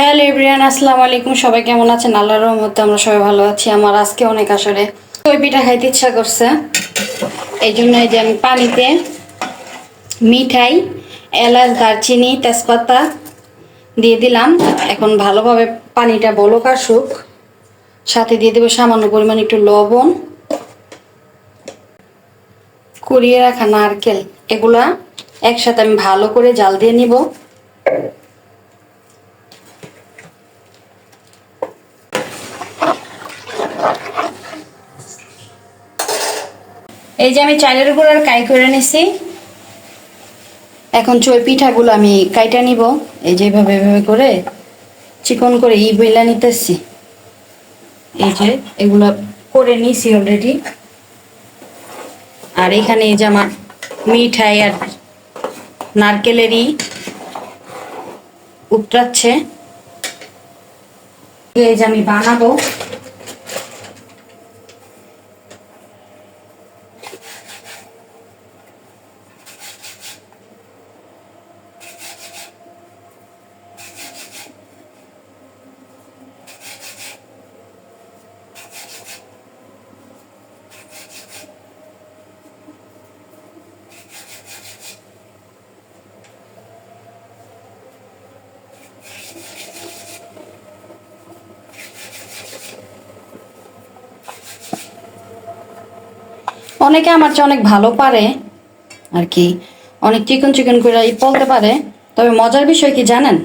Hello everyone আসসালামু আলাইকুম। সবাই কেমন আছেন? আল্লাহর রহমতে আমরা সবাই ভালো আছি। আমার আজকে অনেক আসলে ওই পিঠা খাইতে ইচ্ছা করছে? এই জন্য এই যে আমি পানিতে মিঠাই, এলাচ, দারচিনি, তেজপাতা দিয়ে দিলাম। এখন ভালোভাবে পানিটা বলক আসুক। সাথে দিয়ে দেবো সামান্য পরিমাণ একটু লবণ। কুড়িয়ে রাখা নারকেল। এগুলা একসাথে আমি ভালো করে জাল দিয়ে নিব। এই যে আমি চালের গুঁড়ার কাই করে নিছি। এখন চই পিঠাগুলো আমি কাইটা নিব। এই যে এভাবে এভাবে করে চিকন করে ই বইলা নিতেছি। এই যে এগুলো করে নিছি অলরেডি আর এখানে এই যে আমার মিঠাই আর নারকেলেরই উতরাচ্ছে। এই যে আমি বানাবো। অনেকে আমার চেয়ে অনেক ভালো পারে আর কি, অনেক চিকন চিকন করে বলতে পারে, তবে মজার বিষয় কি জানেন?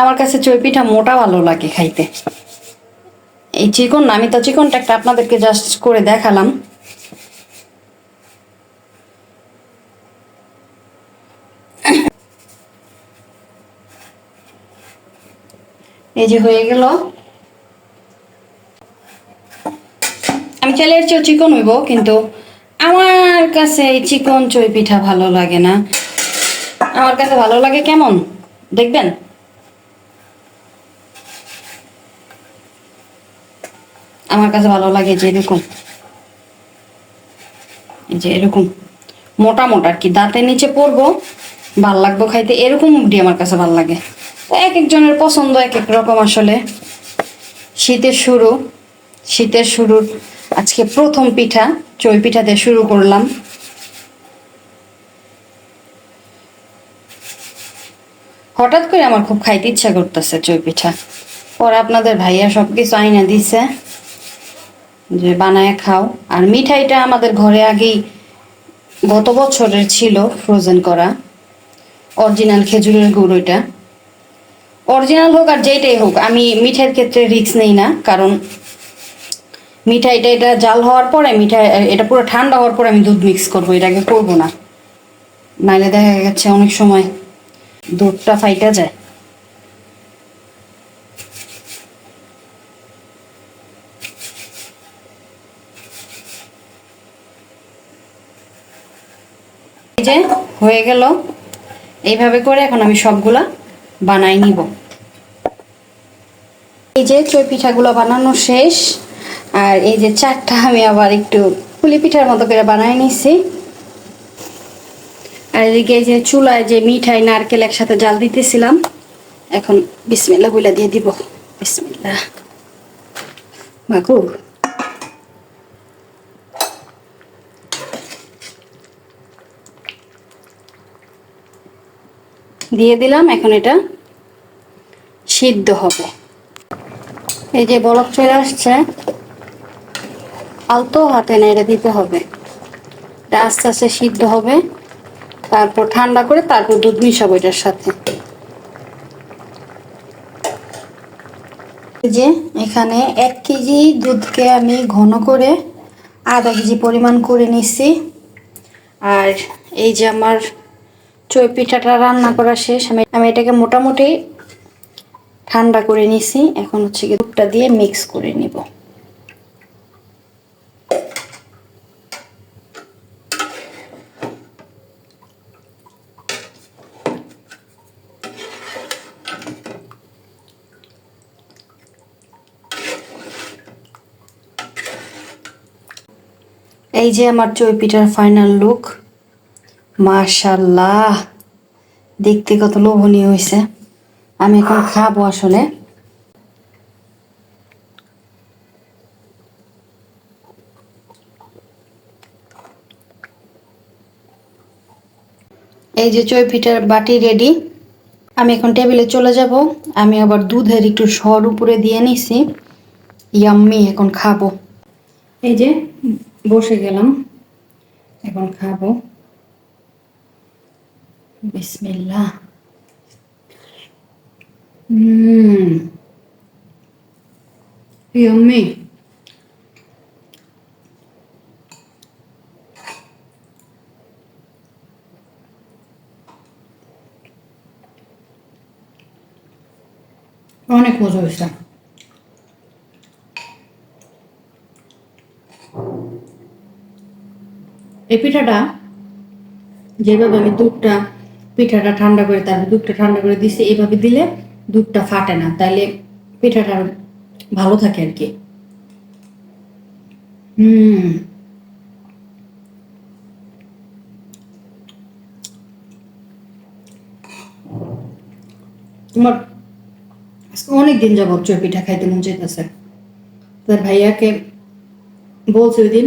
আমার কাছে চই পিঠা মোটা ভালো লাগে খাইতে। এই চিকন না, আমি তো চিকনটা একটা আপনাদেরকে জাস্ট করে দেখালাম। এই যে হয়ে গেল। আমি চাইলে এর চেয়েও চিকন হইব, কিন্তু আমার কাছে এই চিকন চই পিঠা ভালো লাগে না। আমার কাছে ভালো লাগে কেমন? দেখবেন? আমার কাছে ভালো লাগে যে এরকম। যে এরকম। মোটা মোটা আর কি, দাঁতের নিচে পরবো, ভালো লাগবো খাইতে, এরকম উবডি আমার কাছে ভালো লাগে। এক একজনের পছন্দ, এক এক রকম আসলে। শীতের শুরু, শীতের শুরুর আজকে প্রথম পিঠা চই পিঠা দিয়ে শুরু করলাম। হঠাৎ করে আমার খুব খাইতে ইচ্ছা করতেছে চই পিঠা। পরে আপনাদের ভাইয়া সব কিছু আইনা দিছে যে বানায় খাও। আর মিঠাইটা আমাদের ঘরে আগেই গত বছরের ছিল ফ্রোজেন করা। অরিজিনাল খেজুরের গুড় ওইটা। অরিজিনাল হোক আর যেটাই হোক, আমি মিঠাইয়ের ক্ষেত্রে রিস্ক নেই না, কারণ মিঠাইটা এটা জাল হওয়ার পরে মিঠাই, এটা পুরো ঠান্ডা হওয়ার পরে আমি দুধ মিক্স করব এটাকে করব না। নাইলে দেখা গেছে অনেক সময় দুধটা ফাইটা যায়। যে হয়ে গেল, এইভাবে করে এখন আমি সবগুলা বানাই নিব। এই যে চই পিঠাগুলো বানানো শেষ। আর এই যে চারটা আমি আবার একটু পুলি পিঠার মতো করে বানাই নিছি। আর এদিকে যে চুলায় যে মিঠাই, নারকেল একসাথে জাল দিতেছিলাম, এখন বিসমিল্লা বইলা দিয়ে দিব। বিসমিল্লা। মাকু দিয়ে দিলাম, এখন এটা সিদ্ধ হবে। এই যে বরফ চলে আসছে আলতো হাতে নেড়ে দিতে হবে। এটা আস্তে আস্তে সিদ্ধ হবে। তারপর ঠান্ডা করে তারপর দুধ মিশাবো এটার সাথে। যে এখানে এক কেজি দুধকে আমি ঘন করে আধা কেজি পরিমাণ করে নিছি আর এই যে আমার চই পিঠাটা রান্না করা শেষ, আমি আমি এটাকে মোটামুটি ঠান্ডা করে নিছি। এখন হচ্ছে দুধটা দিয়ে মিক্স করে নিব। এই যে আমার চই পিঠার ফাইনাল লুক মাশাল্লাহ, দেখতে কত লোভনীয় হয়েছে আমি এখন খাব আসলে। এই যে চই পিঠার বাটি রেডি আমি এখন টেবিলে চলে যাব। আমি আবার দুধের একটু সর উপরে দিয়ে নিছি। ইয়াম্মি এখন খাব। এই যে বসে গেলাম। এখন খাব। বিসমিল্লাহ। হুম। ইয়াম্মি। অনেক মজা হয়েছে। এই পিঠাটা যেভাবে আমি দুধটা, পিঠাটা ঠান্ডা করে তারপর দুধটা ঠান্ডা করে দিছি এইভাবে দিলে দুধটা ফাটে না। তাইলে পিঠাটা ভালো থাকে আর কি হুম তোমার অনেক দিন যাবত পিঠা খাইতে মন চাইতেছে। তার ভাইয়াকে বলছে ওই দিন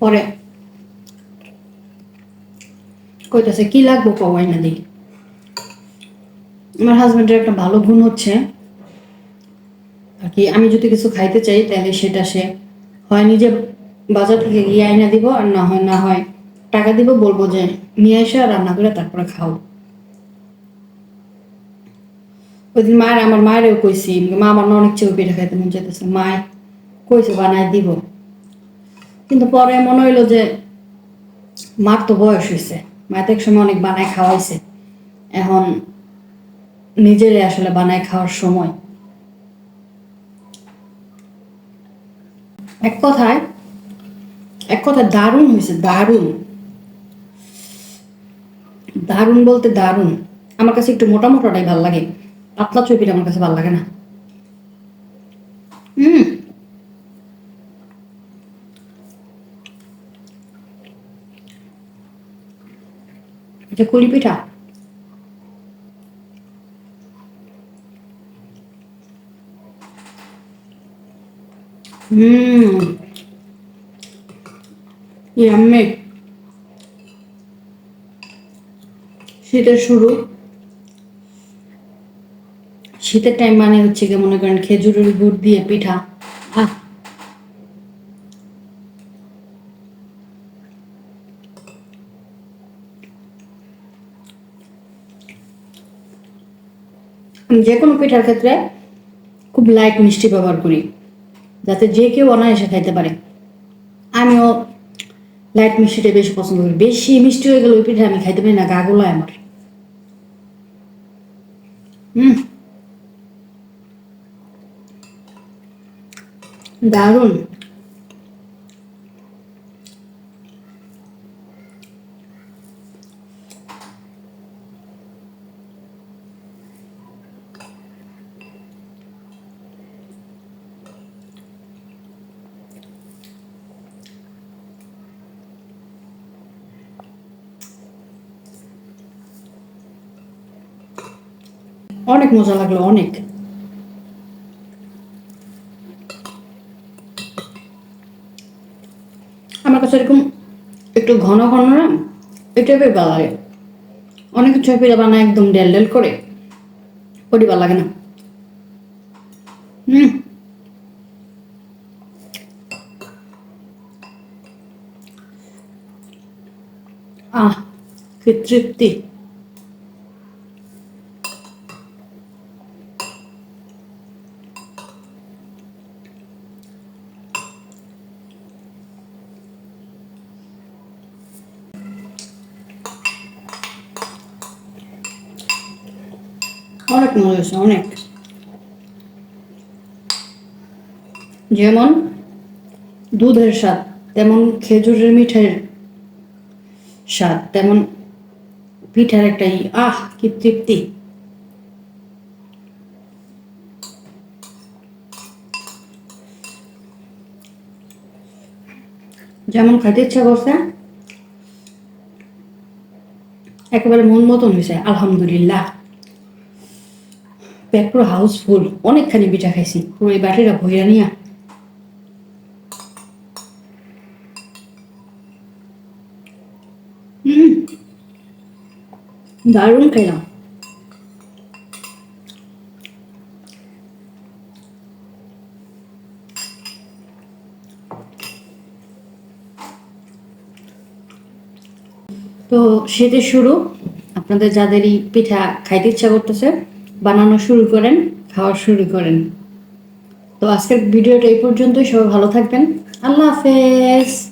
পরে। কইতাছে, কি লাগবো কবাই না দিই আমার হাজবেন্ডের একটা ভালো গুণ হচ্ছে, আর কি, আমি যদি কিছু খাইতে চাই, তাহলে সেটা সে হয় নিজে বাজার থেকে গিয়ে আইনা দিব, আর না হয় না হয় টাকা দিব, বলব যে, নিয়ে এসে রান্না করে তারপরে খাও। ওই দিন মায়ের, আমার মায়েরও কইছি, মা, আমার অনেক চেয়ে পিঠা খাইতে মন চাইতেছে। মায় কইছে বানাই দিব। কিন্তু পরে মনে হইল যে মার তো বয়স হয়েছে মায়ের এক সময় অনেক বানায় খাওয়াইছে। এখন নিজেরে আসলে বানায় খাওয়ার সময়। এক কথায় এক কথায় দারুণ হয়েছে দারুণ। দারুণ বলতে দারুণ। আমার কাছে একটু মোটা মোটাটাই ভালো লাগে। পাতলা চপিটা আমার কাছে ভালো লাগে না হুম এটা কুলি পিঠা শীতের শুরু। শীতের টাইম মানে হচ্ছে কি মনে করেন খেজুরের গুড় দিয়ে পিঠা। আহ আমি যে কোনো পিঠার ক্ষেত্রে খুব লাইট মিষ্টি ব্যবহার করি, যাতে যে কেউ অনায়াসে খাইতে পারে। আমিও লাইট মিষ্টিটা বেশি পছন্দ করি। বেশি মিষ্টি হয়ে গেলে ওই পিঠা আমি খাইতে পারি না, গা আমার। হুম দারুণ। অনেক মজা লাগল, অনেক। আমার কাছে এরকম একটু ঘন ঘন না এটা বেশ ভালো লাগে। অনেক ছবিটা বানায় একদম ডেল ডেল করে, ওটি ভালো লাগে না। হুম। আহ, কি তৃপ্তি। অনেক মজা হয়েছে অনেক। যেমন দুধের স্বাদ, তেমন খেজুরের মিঠাইয়ের স্বাদ, তেমন পিঠার একটা আহ, কি তৃপ্তি। যেমন খাইতে ইচ্ছা করছে, একেবারে মন মতন হয়েছে আলহামদুলিল্লাহ। পেট পুরো হাউসফুল, অনেকখানি পিঠা খাইছি। পুরো এই বাটিটা ভইরা নিয়া। দারুণ খাইলাম তো শীতের শুরু। আপনাদের যাদেরই পিঠা খাইতে ইচ্ছা করতেছে বানানো শুরু করেন, খাওয়া শুরু করেন। তো আজকের ভিডিওটা এই পর্যন্তই, সবাই ভালো থাকবেন। আল্লাহ হাফেজ।